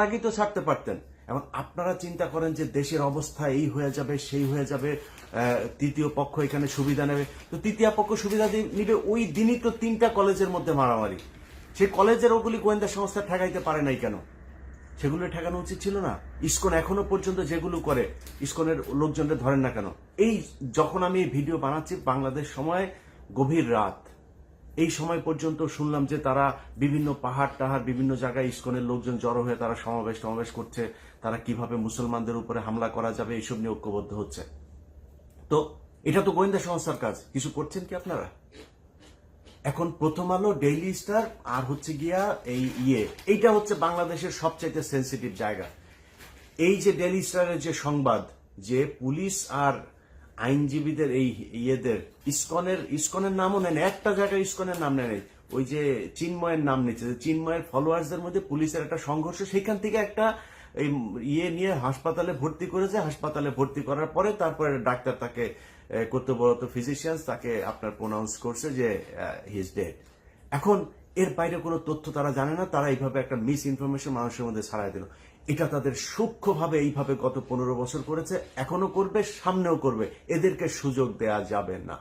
আগেই তো ছাড়তে পারতেন। এবং আপনারা চিন্তা করেন যে দেশের অবস্থা এই হয়ে যাবে, সেই হয়ে যাবে তৃতীয় পক্ষ এখানে সুবিধা নেবে। তো তৃতীয় পক্ষ সুবিধা নিবে ওই দিনই তো তিনটা কলেজের মধ্যে মারামারি। সেই কলেজের ওগুলি গোয়েন্দা সংস্থা ঠেকাইতে পারে নাই কেন? সেগুলো ঠেকানো উচিত ছিল না? ইস্কন এখনও পর্যন্ত যেগুলো করে, ইস্কনের লোকজনদের ধরেন না কেন? এই যখন আমি ভিডিও বানাচ্ছি, বাংলাদেশ সময় গভীর রাত। এই সময় পর্যন্ত শুনলাম যে তারা বিভিন্ন পাহাড় টাহাড় বিভিন্ন জায়গায় ইস্কনের লোকজন জড়ো হয়ে তারা সমাবেশ সমাবেশ করছে। তারা কীভাবে মুসলমানদের উপরে হামলা করা যাবে এইসব নিয়ে ঐক্যবদ্ধ হচ্ছে। তো এটা তো গোয়েন্দা সংস্থার কাজ। কিছু করছেন কি আপনারা? এখন প্রথম আলো ডেইলি স্টার আর হচ্ছে গিয়া এই ইয়ে। এইটা হচ্ছে বাংলাদেশের সবচাইতে সেন্সিটিভ জায়গা। এই যে ডেইলি স্টারের যে সংবাদ, যে পুলিশ আর আইনজীবীদের এই ইয়েদের, ইসকনের ইসকনের নামও নেন একটা জায়গায় ইসকনের নাম নেন ওই যে চিন্ময়ের নাম নিচ্ছে চিন্ময়ের ফলোয়ার্সদের মধ্যে পুলিশের একটা সংঘর্ষ, সেখান থেকে একটা, এই ইয়ে নিয়ে হাসপাতালে ভর্তি করেছে, হাসপাতালে ভর্তি করার পরে তারপরে ডাক্তার তাকে কর্তব্যরত ফিজিশিয়ান তাকে আপনার প্রোনাউন্স করছে যে হিজ ডেড এখন এর বাইরে কোনো তথ্য তারা জানে না, তারা এইভাবে একটা মিস ইনফরমেশন মানুষের মধ্যে ছড়াই দিল। এটা তাদের সূক্ষ্মভাবে এইভাবে গত পনেরো বছর করেছে এখনও করবে, সামনেও করবে। এদেরকে সুযোগ দেয়া যাবে না।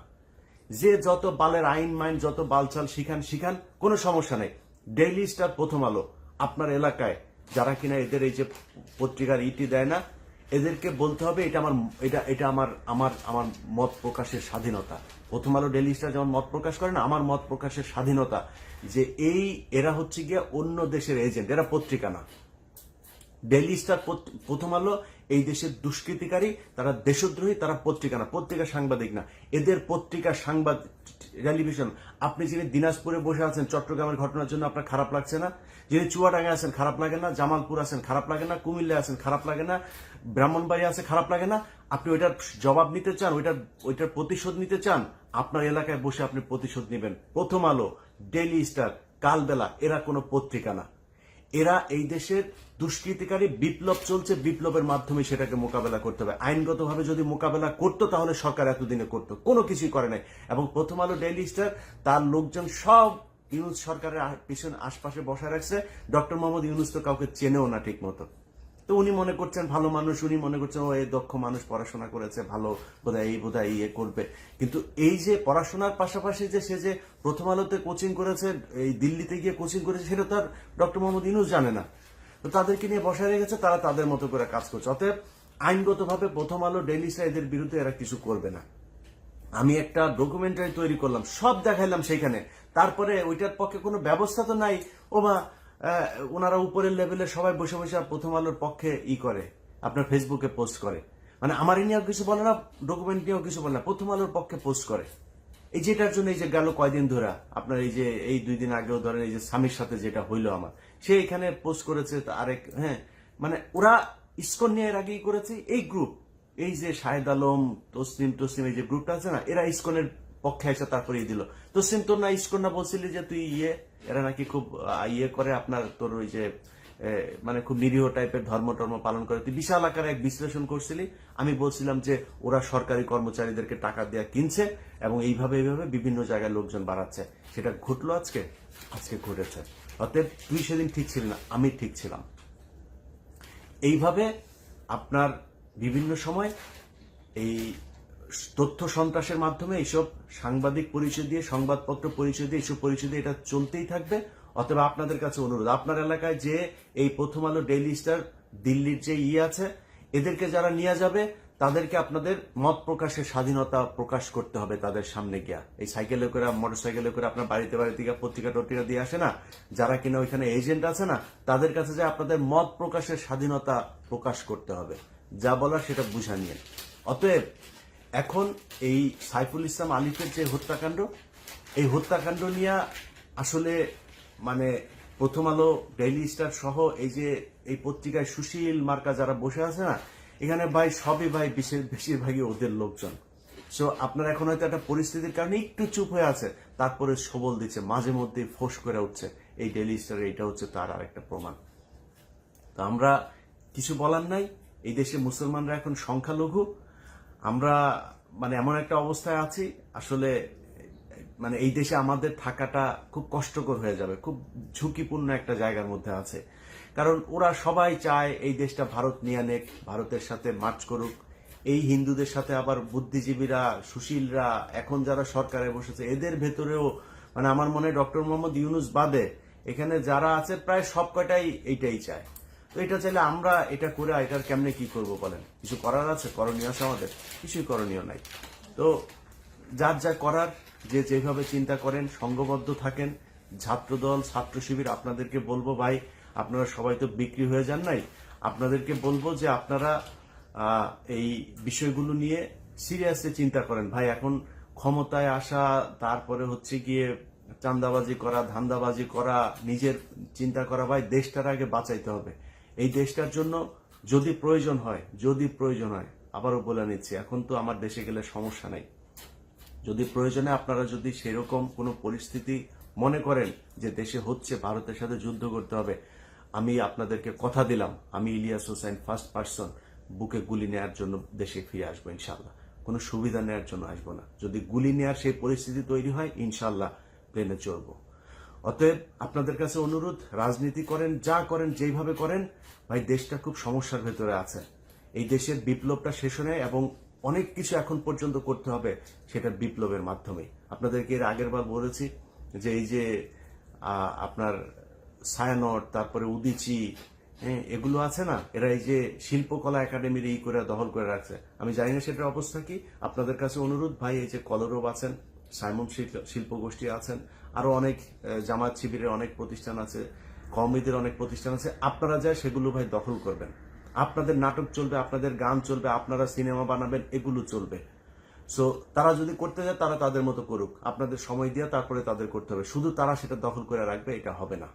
যে যত বালের আইন, মাইন, যত বালচাল শিখান শিখান, কোনো সমস্যা নেই। ডেইলি স্টার প্রথম আলো। আপনার এলাকায়, যারা কিনা এদের এই যে পত্রিকার ইটি দেয় না, এদেরকে বলতে হবে, এটা আমার, এটা এটা আমার আমার আমার মত প্রকাশের স্বাধীনতা। প্রথম আলো ডেইলি স্টার যেমন মত প্রকাশ করে না, আমার মত প্রকাশের স্বাধীনতা। যে এই, এরা হচ্ছে গিয়ে অন্য দেশের এজেন্ট, এরা পত্রিকা না। ডেইলি স্টার প্রথম আলো, এই দেশের দুষ্কৃতিকারী, তারা দেশদ্রোহী, তারা পত্রিকা না, পত্রিকা সাংবাদিক না। এদের পত্রিকা সাংবাদ, টেলিভিশন, আপনি যিনি দিনাজপুরে বসে আছেন, চট্টগ্রামের ঘটনার জন্য আপনার খারাপ লাগছে না? যিনি চুয়াডাঙ্গা আছেন, খারাপ লাগে না? জামালপুর আছেন, খারাপ লাগে না? কুমিল্লা আছেন, খারাপ লাগে না? ব্রাহ্মণবাড়ি আছে, খারাপ লাগে না? আপনি ওইটার জবাব নিতে চান, ওইটার ওইটার প্রতিশোধ নিতে চান, আপনার এলাকায় বসে আপনি প্রতিশোধ নেবেন। প্রথম আলো ডেইলি স্টার কালবেলা, এরা কোনো পত্রিকা না। এরা এই দেশের দুষ্কৃতিকারী বিপ্লব চলছে, বিপ্লবের মাধ্যমে সেটাকে মোকাবেলা করতে হবে। আইনগতভাবে যদি মোকাবেলা করতো, তাহলে সরকার এতদিনে করতো। কোনো কিছুই করে নাই। এবং প্রথম আলো ডেইলি স্টার, তার লোকজন সব ইউনুস সরকারের পিছনে আশপাশে বসা রাখছে। ডক্টর মোহাম্মদ ইউনুস তো কাউকে চেনেও না ঠিক মতো তো উনি মনে করছেন ভালো মানুষ, উনি মনে করছেন, ও, এই দক্ষ মানুষ পড়াশোনা করেছে, ভালো, বোধহয় এই, বোধহয় ইয়ে করবে। কিন্তু এই যে পড়াশোনার পাশাপাশি যে সে যে প্রথম আলোতে কোচিং করেছে, এই দিল্লিতে গিয়ে কোচিং করেছে, সেটা তার ডক্টর মোহাম্মদ ইনুস জানে না। তো তাদেরকে নিয়ে বসায় রেখেছে, তারা তাদের মতো করে কাজ করছে। অতএব আইনগতভাবে প্রথম আলো স্টার এদের বিরুদ্ধে এরা কিছু করবে না। আমি একটা ডকুমেন্টারি তৈরি করলাম, সব দেখাইলাম সেখানে তারপরে ওইটার পক্ষে কোনো ব্যবস্থা তো নাই। ও বা ওনারা উপরের লেভেলে সবাই বসে বসে প্রথম আলোর পক্ষে ই করে, আপনার ফেসবুকে পোস্ট করে। মানে আমার নিয়েও কিছু বলে না ডকুমেন্ট নিয়েও কিছু বলে না, প্রথম আলোর পক্ষে পোস্ট করে। এই যেটার জন্য এই যে গেল কয়দিন ধরে, আপনার এই যে এই দুই দিন আগেও ধরেন এই যে স্বামীর সাথে যেটা হইল আমার, সে এখানে পোস্ট করেছে আরেক হ্যাঁ মানে ওরা ইস্কন নিয়ে এর আগেই করেছে, এই গ্রুপ এই যে শাহেদ আলম, তসলিম তসলিম, এই যে গ্রুপটা আছে না, এরা ইস্কনের পক্ষে এসে তারপরে দিল। তসলিম, তোর না ইস্কন না বলছিলি যে তুই ইয়ে এরা নাকি খুব ইয়ে করে আপনার তোর ওই যে মানে খুব নিরীহ টাইপের ধর্ম টর্ম পালন করে। তুই বিশাল আকারে এক বিশ্লেষণ করছিলি। আমি বলছিলাম যে ওরা সরকারি কর্মচারীদেরকে টাকা দেওয়া কিনছে এবং এইভাবে এইভাবে বিভিন্ন জায়গায় লোকজন বাড়াচ্ছে। সেটা ঘটলো আজকে? আজকে ঘটেছে। অতএব তুই সেদিন ঠিক ছিলি না, আমি ঠিক ছিলাম। এইভাবে আপনার বিভিন্ন সময় এই তথ্য সন্ত্রাসের মাধ্যমে এইসব সাংবাদিক পরিচয় দিয়ে, সংবাদপত্র পরিচয় দিয়ে, এইসব পরিচয় দিয়ে এটা চলতেই থাকবে। অথবা আপনাদের কাছে অনুরোধ, আপনার এলাকায় যে এই প্রথম আলো ডেইলি স্টার দিল্লির যে ইয়ে আছে, এদেরকে যারা নিয়ে যাবে, তাদেরকে আপনাদের মত প্রকাশের স্বাধীনতা প্রকাশ করতে হবে তাদের সামনে গিয়া। এই সাইকেলে করে মোটর সাইকেলে করে আপনার বাড়িতে বাড়িতে গিয়ে পত্রিকা টত্রিকা দিয়ে আসে না, যারা কিনা ওইখানে এজেন্ট আছে না, তাদের কাছে যে আপনাদের মত প্রকাশের স্বাধীনতা প্রকাশ করতে হবে। যা বলার সেটা বুঝা নিয়ে। অতএব এখন এই সাইফুল ইসলাম আলিফের যে হত্যাকাণ্ড, এই হত্যাকাণ্ড নিয়ে আসলে মানে প্রথম আলো ডেইলি স্টার সহ এই যে এই পত্রিকায় সুশীল মার্কা যারা বসে আছে না, এখানে ভাই সবই ভাই বিশেষ বেশিরভাগই ওদের লোকজন। সো আপনার এখন হয়তো একটা পরিস্থিতির কারণে একটু চুপ হয়ে আছে, তারপরে সবল দিচ্ছে, মাঝে মধ্যে ফোঁস করে উঠছে। এই ডেইলি স্টার এটা হচ্ছে তার আর একটা প্রমাণ। তো আমরা কিছু বলার নাই, এই দেশে মুসলমানরা এখন সংখ্যালঘু আমরা মানে এমন একটা অবস্থায় আছি, আসলে মানে এই দেশে আমাদের থাকাটা খুব কষ্টকর হয়ে যাবে, খুব ঝুঁকিপূর্ণ একটা জায়গার মধ্যে আছে। কারণ ওরা সবাই চায় এই দেশটা ভারত নিয়ে নেক, ভারতের সাথে মার্চ করুক। এই হিন্দুদের সাথে আবার বুদ্ধিজীবীরা, সুশীলরা, এখন যারা সরকারে বসেছে, এদের ভেতরেও মানে আমার মনে ডক্টর মোহাম্মদ ইউনুস বাদে, এখানে যারা আছে, প্রায় সব কটাই এইটাই চায়। তো এটা চাইলে আমরা এটা করে এটার কেমনে কি করব বলেন? কিছু করার আছে? করণীয় আছে আমাদের? কিছুই করণীয় নাই। তো যার যা করার, যে যেভাবে চিন্তা করেন সংঘবদ্ধ থাকেন, ছাত্রদল, ছাত্র শিবির, আপনাদেরকে বলব ভাই, আপনারা সবাই তো বিক্রি হয়ে যান নাই। আপনাদেরকে বলব যে আপনারা এই বিষয়গুলো নিয়ে সিরিয়াসলি চিন্তা করেন। ভাই, এখন ক্ষমতায় আসা, তারপরে হচ্ছে গিয়ে চান্দাবাজি করা, ধান্দাবাজি করা, নিজের চিন্তা করা, ভাই, দেশটার আগে বাঁচাইতে হবে। এই দেশটার জন্য যদি প্রয়োজন হয়, যদি প্রয়োজন হয়, আবারও বলে নিচ্ছি, এখন তো আমার দেশে গেলে সমস্যা নাই। যদি প্রয়োজনে আপনারা যদি সেরকম কোনো পরিস্থিতি মনে করেন যে দেশে হচ্ছে, ভারতের সাথে যুদ্ধ করতে হবে, আমি আপনাদেরকে কথা দিলাম, আমি ইলিয়াস হোসেন ফার্স্ট পার্সন বুকে গুলি নেওয়ার জন্য দেশে ফিরে আসব ইনশাল্লাহ কোনো সুবিধা নেওয়ার জন্য আসব না। যদি গুলি নেওয়ার সেই পরিস্থিতি তৈরি হয় ইনশাল্লাহ প্লেনে চড়বো। অতএব আপনাদের কাছে অনুরোধ, রাজনীতি করেন, যা করেন, যেইভাবে করেন, ভাই, দেশটা খুব সমস্যার ভেতরে আছে। এই দেশের বিপ্লবটা শেষ হয় এবং অনেক কিছু এখন পর্যন্ত করতে হবে সেটা বিপ্লবের মাধ্যমে আপনাদেরকে এর আগের বার বলেছি যে এই যে আপনার সায়ানট তারপরে উদিচি হ্যাঁ এগুলো আছে না? এরা এই যে শিল্পকলা একাডেমির এই করে দখল করে রাখছে। আমি জানি না সেটার অবস্থা কি। আপনাদের কাছে অনুরোধ, ভাই, এই যে কলরব আছেন, সাইমন শিল্প- শিল্প গোষ্ঠী আছেন আরও অনেক জামাত শিবিরের অনেক প্রতিষ্ঠান আছে কমিদের অনেক প্রতিষ্ঠান আছে, আপনারা যায় সেগুলো ভাই দখল করবেন। আপনাদের নাটক চলবে, আপনাদের গান চলবে, আপনারা সিনেমা বানাবেন, এগুলো চলবে। সো তারা যদি করতে যায়, তারা তাদের মতো করুক। আপনাদের সময় দিয়ে তারপরে তাদের করতে হবে। শুধু তারা সেটা দখল করে রাখবে, এটা হবে না।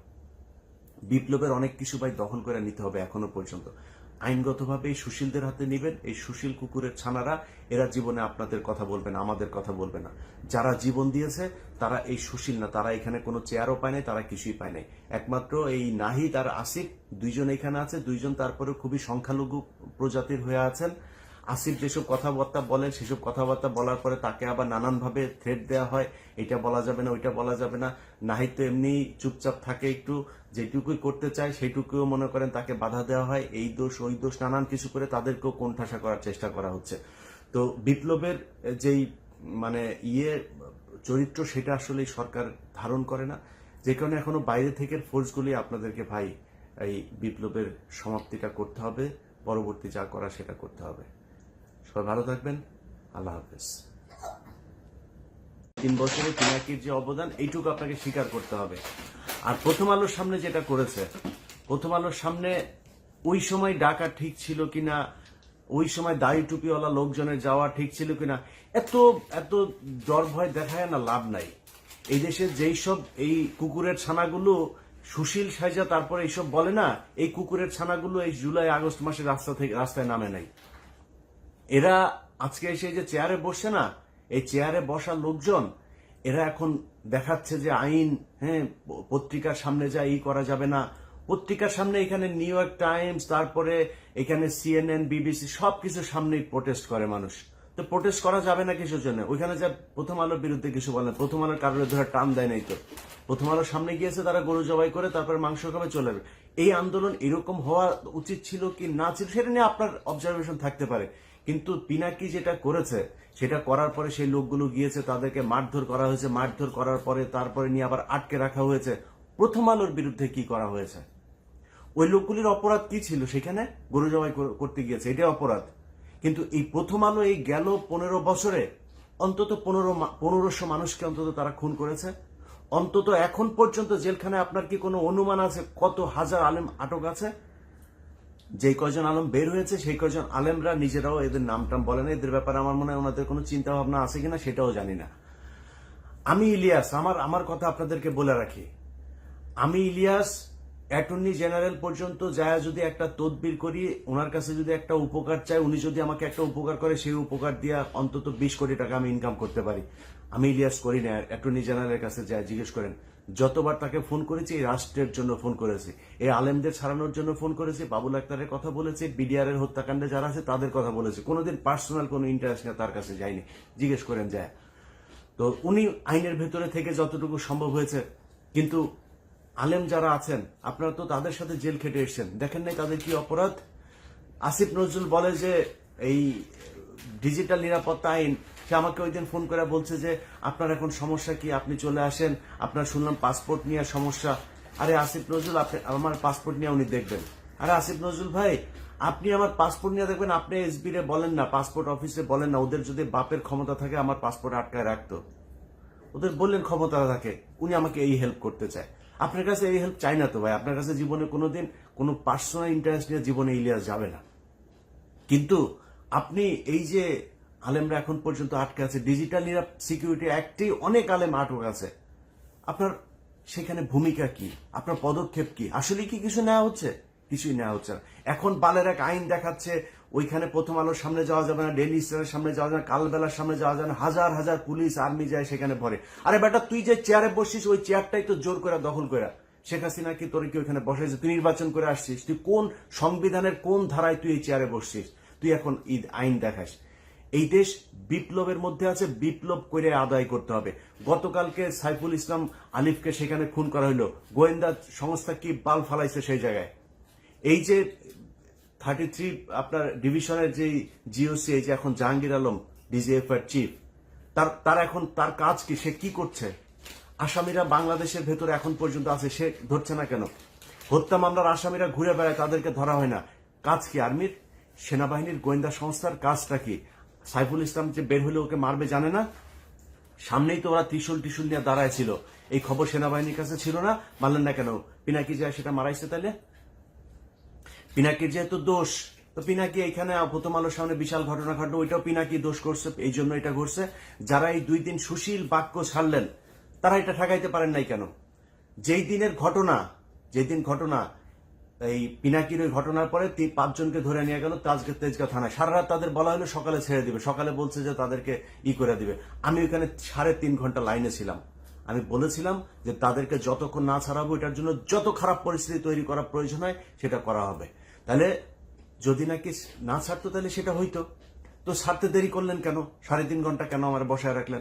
বিপ্লবের অনেক কিছু ভাই দখল করে নিতে হবে এখনও পর্যন্ত। আইনগতভাবে এই সুশীলদের হাতে নেবেন, এই সুশীল কুকুরের ছানারা, এরা জীবনে আপনাদের কথা বলবে না, আমাদের কথা বলবে না। যারা জীবন দিয়েছে, তারা এই সুশীল না, তারা এখানে কোনো চেয়ারও পায় নাই, তারা কিছুই পায় নাই। একমাত্র এই নাহিদ আর আসিফ, দুইজন এখানে আছে, দুইজন তারপরে খুবই সংখ্যালঘু প্রজাতির হয়ে আছেন। আসিফ যেসব কথাবার্তা বলেন, সেসব কথাবার্তা বলার পরে তাকে আবার নানানভাবে থ্রেট দেওয়া হয়। এটা বলা যাবে না, ওইটা বলা যাবে না। নাহিদ তো এমনি চুপচাপ থাকে একটু, যেটুকুই করতে চায় সেইটুকুও মনে করেন তাকে বাধা দেওয়া হয়। এই দোষ, ওই দোষ, নানান কিছু করে তাদেরকেও কোণঠাসা করার চেষ্টা করা হচ্ছে। তো বিপ্লবের যেই মানে ইয়ে চরিত্র সেটা আসলে সরকার ধারণ করে না। যে কারণে এখনও বাইরে থেকে ফোর্সগুলি আপনাদেরকে ভাই, এই বিপ্লবের সমাপ্তিটা করতে হবে। পরবর্তী যা করা সেটা করতে হবে। সবাই ভালো থাকবেন। আল্লাহ হাফেজ। তিন বছরে পিনাকির যে অবদান, এইটুকু আপনাকে স্বীকার করতে হবে। আর প্রথম আলোর সামনে যেটা করেছে, প্রথম আলোর সামনে ওই সময় ডাকা ঠিক ছিল কিনা, ওই সময় দাড়ি টুপিওয়ালা লোকজনের যাওয়া ঠিক ছিল কিনা, এত এত ডর ভয় দেখায় না লাভ নাই। এই দেশের যেই সব এই কুকুরের ছানাগুলো, সুশীল সাজা তারপরে এইসব বলে না, এই কুকুরের ছানাগুলো এই জুলাই আগস্ট মাসে রাস্তা থেকে, রাস্তায় নামে নাই। এরা আজকে এসে যে চেয়ারে বসছে না, এই চেয়ারে বসা লোকজন, এরা এখন দেখাচ্ছে যে আইন হ্যাঁ পত্রিকার সামনে যা ই করা যাবে না। পত্রিকার সামনে এখানে নিউ ইয়র্ক টাইমস তারপরে এখানে সিএনএন বিবিসি সবকিছুর সামনেই প্রোটেস্ট করে মানুষ। তো প্রোটেস্ট করা যাবে না কিছুর জন্য? ওইখানে যা প্রথম আলোর বিরুদ্ধে কিছু বলেন প্রথম আলোর কারোর ধরে টান দেয় নাই তো। প্রথম আলোর সামনে গিয়েছে, তারা গরু জবাই করে তারপরে মাংস খাবে, চলে যাবে। এই আন্দোলন এরকম হওয়া উচিত ছিল কি না ছিল, সেটা নিয়ে আপনার অবজারভেশন থাকতে পারে। কিন্তু পিনাকি যেটা করেছে, সেটা করার পরে সেই লোকগুলো গিয়েছে, তাদেরকে মারধর করা হয়েছে, মারধর করার পরে তারপরে নিয়ে আবার আটকে রাখা হয়েছে। প্রথম আলোর বিরুদ্ধে কি করা হয়েছে? ওই লোকগুলির অপরাধ কি ছিল সেখানে? গরু জবাই করতে গিয়েছে, এটাই অপরাধ। কিন্তু এই প্রথম আলো এই গেল পনেরো বছরে, অন্তত পনেরো পনেরোশো মানুষকে অন্তত তারা খুন করেছে। অন্তত এখন পর্যন্ত জেলখানায় আপনার কি কোনো অনুমান আছে? কত হাজার আলেম আটক আছে? যে কয়জন আলম বের হয়েছে, সেই কয়জন আলেমরা নিজেরাও এদের নাম টাম বলে না। এদের ব্যাপারে আমার মনে হয় ওনাদের কোনো চিন্তা ভাবনা আছে কিনা সেটাও জানি না। আমি ইলিয়াস, আমার আমার কথা আপনাদেরকে বলে রাখি। আমি ইলিয়াস, অ্যাটর্নি জেনারেল পর্যন্ত যায় যদি একটা তদবির করি, ওনার কাছে যদি একটা উপকার চাই, উনি যদি আমাকে একটা উপকার করে, সেই উপকার দিয়ে অন্তত বিশ কোটি টাকা আমি ইনকাম করতে পারি। আমি ইলিয়াস করি না, অ্যাটর্নি জেনারেলের কাছে যায় জিজ্ঞেস করেন। যতবার তাকে ফোন করেছি, এই রাষ্ট্রের জন্য ফোন করেছি। এই আলেমদের ছাড়ানোর জন্য ফোন করেছি। বাবুল আক্তারের কথা বলেছি। বিডিআর এর হত্যাকাণ্ডে যারা আছে, তাদের কথা বলেছি। কোনোদিন পার্সোনাল কোনো ইন্টারেস্ট তার কাছে যায়নি জিজ্ঞেস করেন, যায়। তো উনি আইনের ভেতরে থেকে যতটুকু সম্ভব হয়েছে, কিন্তু আলেম যারা আছেন, আপনারা তো তাদের সাথে জেল খেটে এসেছেন। দেখেন নাই তাদের কি অপরাধ? আসিফ নজরুল বলে যে, এই ডিজিটাল নিরাপত্তা আইন সে আমাকে ওই দিন ফোন করে বলছে যে, আপনার এখন সমস্যা কি? আপনি চলে আসেন। আপনার শুনলাম পাসপোর্ট নিয়ে সমস্যা। আরে আসিফ নজরুল, আপনি আমার পাসপোর্ট নিয়ে উনি দেখবেন। আরে আসিফ নজরুল ভাই, আপনি আমার পাসপোর্ট নিয়ে দেখবেন, আপনি এসবি রে বলেন না, পাসপোর্ট অফিসে বলেন না, ওদের যদি বাপের ক্ষমতা থাকে, আমার পাসপোর্ট আটকায় রাখতো। ওদের বললেন ক্ষমতা থাকে, উনি আমাকে এই হেল্প করতে চায়। আপনার কাছে এই হেল্প চাই না তো ভাই, আপনার কাছে জীবনে কোনোদিন কোনো পার্সোনাল ইন্টারেস্ট নিয়ে জীবনে ইলিয়াস যাবে না। কিন্তু আপনি এই যে আলেমরা এখন পর্যন্ত আটকে আছে। ডিজিটাল নিরাপ সিকিউরিটি অ্যাক্টেই অনেক আলেম আটক আছে। আপনার সেখানে ভূমিকা কি? আপনার পদক্ষেপ কি? আসলে কি কিছু নেওয়া হচ্ছে? কিছুই নেওয়া হচ্ছে না। এখন বালের এক আইন দেখাচ্ছে, ওইখানে প্রথম আলোর সামনে যাওয়া যাবে না ডেলি স্টারের সামনে যাওয়া যাবে না, কালবেলার সামনে যাওয়া যাবে না, হাজার হাজার পুলিশ, আর্মি যায় সেখানে ভরে আরে বেটা, তুই যে চেয়ারে বসছিস, ওই চেয়ারটাই তো জোর করে দখল করে শেখ হাসিনা কি তোর কি ওইখানে বসেছে তুই নির্বাচন করে আসছিস। তুই কোন সংবিধানের কোন ধারায় তুই এই চেয়ারে বসছিস? তুই এখন ঈদ আইন দেখাস। এই দেশ বিপ্লবের মধ্যে আছে, বিপ্লব করে আদায় করতে হবে। গতকালকে সাইফুল ইসলাম আলিফকে সেখানে খুন করা হলো গোয়েন্দা সংস্থা কি বাল ফালাইছে সেই জায়গায়? এই যে থার্টি থ্রি আপনার ডিভিশনের যে জিওসি এই যে এখন জাহাঙ্গীর আলম ডিজিএফ এর চিফ তার তার এখন, তার কাজ কি? সে কি করছে? আসামিরা বাংলাদেশের ভেতরে এখন পর্যন্ত আছে, সে ধরছে না কেন? হত্যা মামলার আসামিরা ঘুরে বেড়ায়, তাদেরকে ধরা হয় না। কাজ কি আর্মির? সেনাবাহিনীর গোয়েন্দা সংস্থার কাজটা কি? সাইফুল ইসলাম যে বের হলে ওকে মারবে জানে না? সামনেই তো ওরা ত্রিশুল টিশুল নিয়ে দাঁড়ায় ছিল। এই খবর সেনাবাহিনীর কাছে ছিল না? মানলেন না কেন? পিনাকি যায় সেটা মারাইছে তাহলে পিনাকির যেহেতু দোষ, তো পিনাকি এখানে প্রথম আলোর সামনে বিশাল ঘটনা ঘটলো, ওইটাও পিনাকি দোষ করছে, এই জন্য এটা ঘটছে। যারা এই দুই দিন সুশীল বাক্য ছাড়লেন, তারা এটা ঠেকাইতে পারেন নাই কেন? যেই দিনের ঘটনা, যেই দিন ঘটনা এই ওই ঘটনার পরে পাঁচজনকে ধরে নিয়ে গেল তাজকে তেজগা থানায়। সারা রাত তাদের বলা হলো সকালে ছেড়ে দিবে। সকালে বলছে যে তাদেরকে ই করে দিবে। আমি ওখানে সাড়ে তিন ঘণ্টা লাইনে ছিলাম। আমি বলেছিলাম যে তাদেরকে যতক্ষণ না ছাড়াবো, এটার জন্য যত খারাপ পরিস্থিতি তৈরি করা প্রয়োজন হয়, সেটা করা হবে। তাহলে যদি নাকি না ছাড়তো, তাহলে সেটা হইতো। তো ছাড়তে দেরি করলেন কেন? সাড়ে তিন ঘণ্টা কেন আমার বসায় রাখলেন?